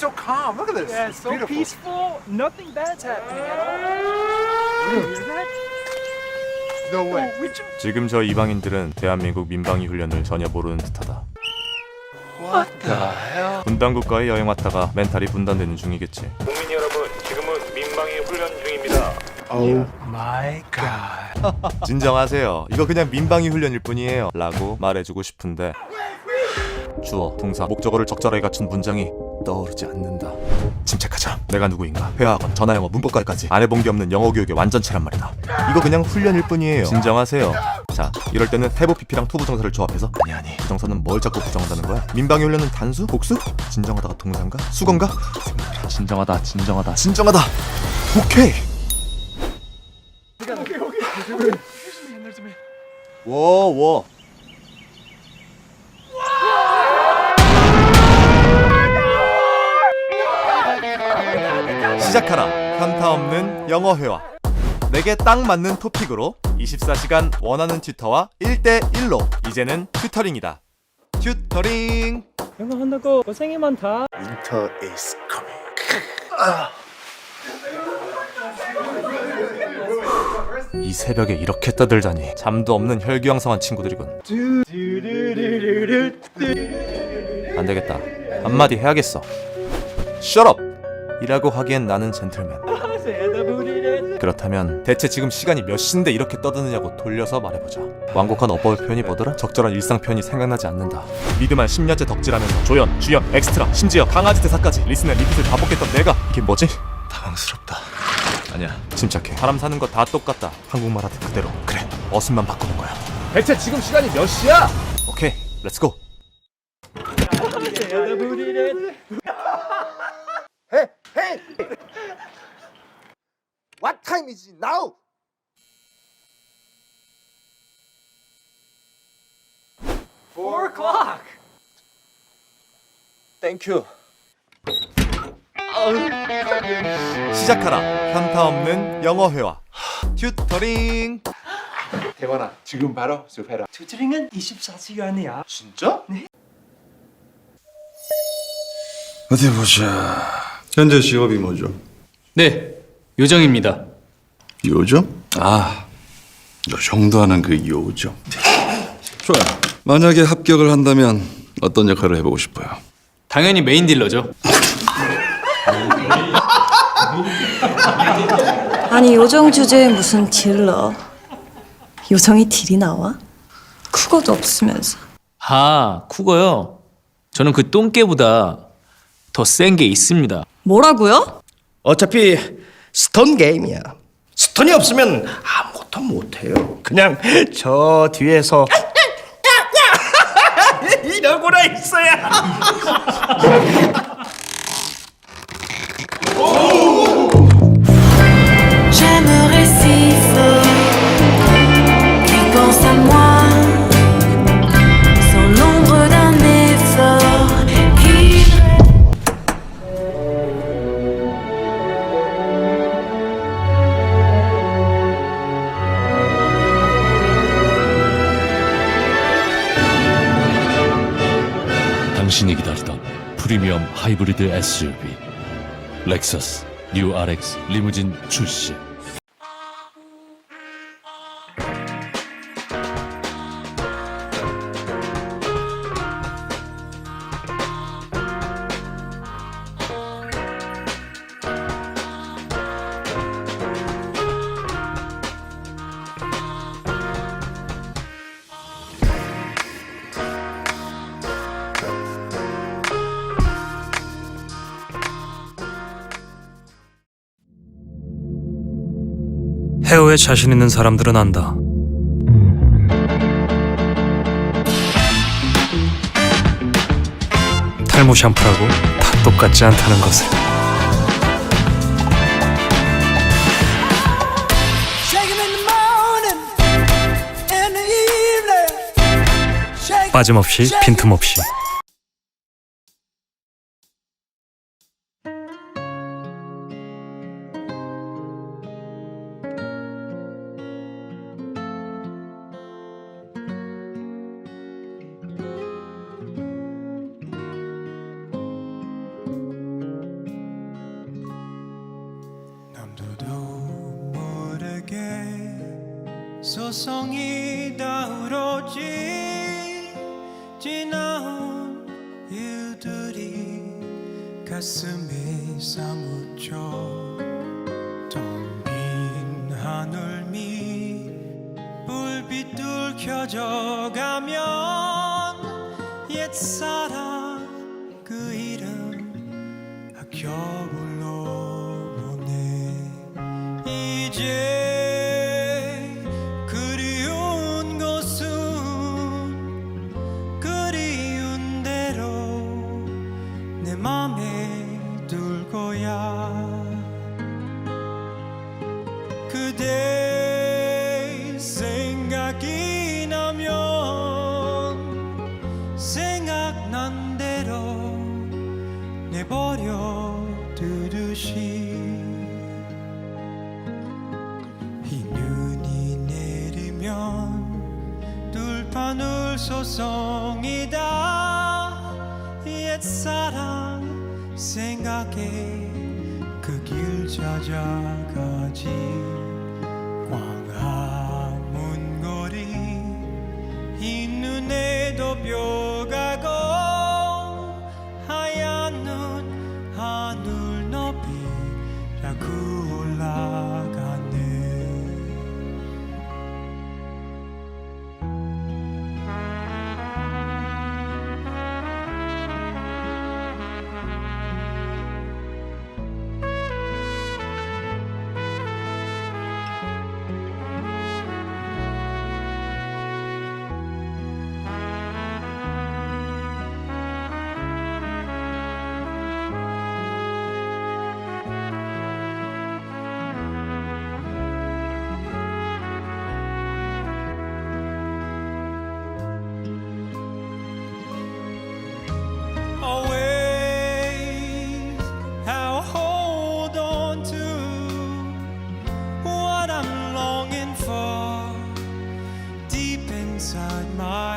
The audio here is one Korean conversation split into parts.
so calm. Look at this. Yeah, it's so beautiful. peaceful. Nothing bad's happening at all. You hear that? No way. Oh, 지금 저 이방인들은 대한민국 민방위 훈련을 전혀 모르는 듯하다. What the hell? 분단 국가에 여행 왔다가 멘탈이 분단되는 중이겠지. 국민 여러분, 지금은 민방위 훈련 중입니다. Oh my god. 진정하세요. 이거 그냥 민방위 훈련일 뿐이에요. 라고 말해주고 싶은데 주어, 동사, 목적어를 적절하게 갖춘 문장이 떠오르지 않는다. 침착하자. 내가 누구인가? 회화학원, 전화영어, 문법까지 안 해본 게 없는 영어 교육의 완전체란 말이다. 이거 그냥 훈련일 뿐이에요. 진정하세요. 자, 이럴 때는 해부 PP랑 투 부정사를 조합해서 아니 아니 부정사는 뭘 자꾸 부정한다는 거야? 민방위 훈련은 단수? 복수? 진정하다가 동사인가? 수건가? 생각해라. 진정하다, 진정하다, 진정하다. 오케이. 워 워. 시작하라. 현타 없는 영어 회화. 내게 딱 맞는 토픽으로 24시간 원하는 튜터와 1대1로 이제는 튜터링이다. 튜터링. 영어 한다고 고생이 많다. Winter is coming. 이 새벽에 이렇게 떠들다니 잠도 없는 혈기왕성한 친구들이군. 안 되겠다. 한마디 해야겠어. Shut up. 이라고 하기엔 나는 젠틀맨. 그렇다면 대체 지금 시간이 몇 시인데 이렇게 떠드느냐고 돌려서 말해보자. 완곡한 어법 표현이 뭐더라? 적절한 일상 표현이 생각나지 않는다. 미드만 10년째 덕질하면서 조연, 주연, 엑스트라, 심지어 강아지 대사까지 리스너 리핏을 다 뽑겠던 내가 이게 뭐지? 당황스럽다. 아니야, 침착해. 사람 사는 거 다 똑같다. 한국말 하듯 그대로. 그래, 어순만 바꾸는 거야. 대체 지금 시간이 몇 시야? 오케이, 렛츠고. What time is it now? Four o'clock. Thank you. 시작하라. 현타 없는 영어 회화. 튜터링. 대만아, 지금 바로 수업해라. 튜터링은 24시간이야. 진짜? 어디 보자. 현재 직업이 뭐죠? 네, 요정입니다. 요정? 아, 요 정도 하는 그 요정. 좋아요. 만약에 합격을 한다면 어떤 역할을 해보고 싶어요? 당연히 메인 딜러죠. 아니 요정 주제에 무슨 딜러 요정이 딜이 나와? 크고도 없으면서 아, 쿠고요. 저는 그 똥개보다 더 센 게 있습니다. 뭐라고요? 어차피 스톤 게임이야. 스톤이 없으면 아무것도 못해요. 그냥 저 뒤에서 이러고나 있어야. 프리미엄 하이브리드 SUV 렉서스 뉴 RX 리무진 출시 헤어에 자신 있는 사람들은 안다. 탈모 샴푸라고 다 똑같지 않다는 것을. 빠짐없이 빈틈없이 소송이 다 우러지 지나온 일들이 가슴에 사무쳐 텅빈 하늘 밑 불빛들 켜져 가면 옛사랑 그 이름 겨울 버려 두듯이 이 눈이 내리면 둘판울 소송이다. 옛사랑 생각에 그 길 찾아가지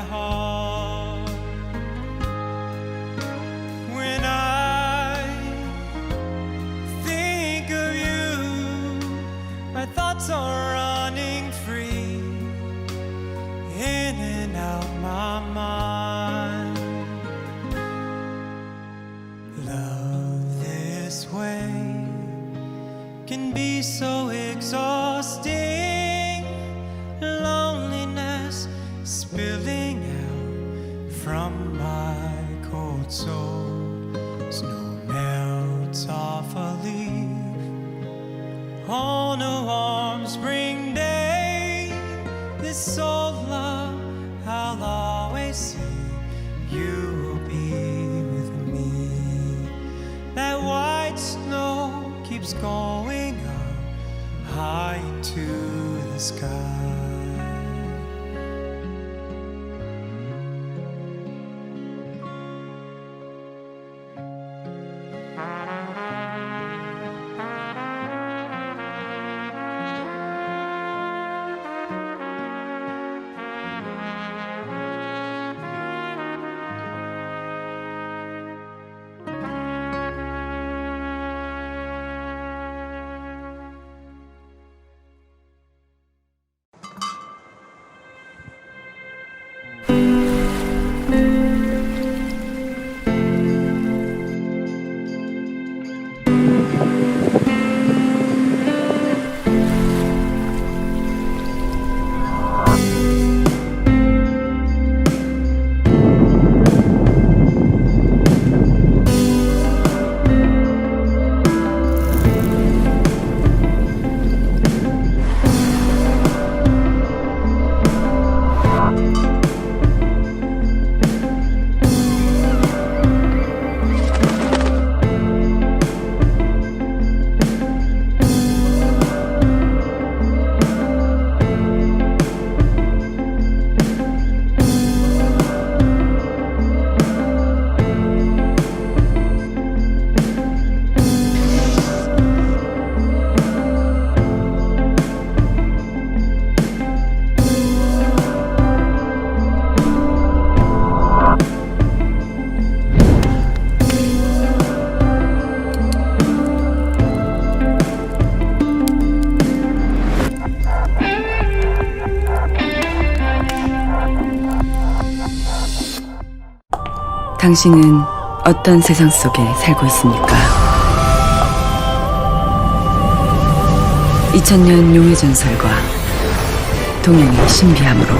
heart. When I think of you, my thoughts are running free in and out my mind. Love this way can be so exhausting. Loneliness spilling Snow melts off a leaf oh, spring day. This old love I'll always see. You will be with me. That white snow keeps going up high into the sky. 당신은 어떤 세상 속에 살고 있습니까? 2000년 용의 전설과 동양의 신비함으로